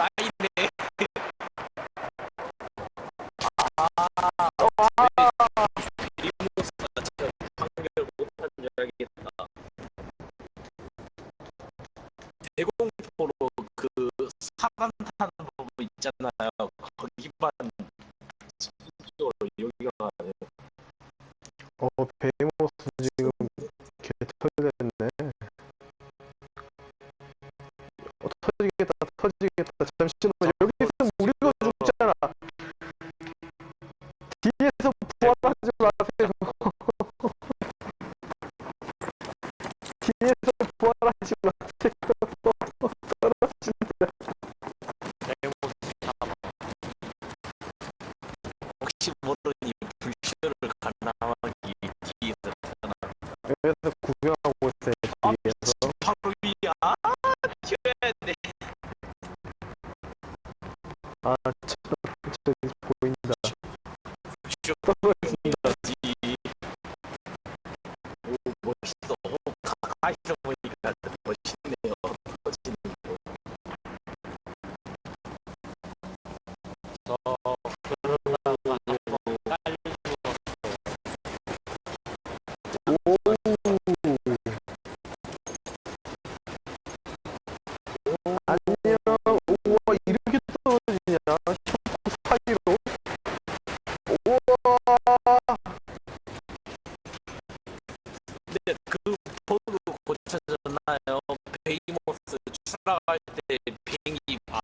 나이네. 아아 대공포로 그 사람 타는 법 있잖아요. 거기만 여기가 어, 베이모스 지금 개털 어, 터지겠다, 터지겠다. 잠시만, 여기 있으면 우리가 죽잖아. 뒤에서 부활하지 마세요. 뒤에서 부활하지 마세요. 떨어진다. 잘못 잡아. 혹시 모르니 보니까 멋있네요. 터지는 거. 이렇게 떨어지냐 고쳐졌나요? 추락할 때 비행기 아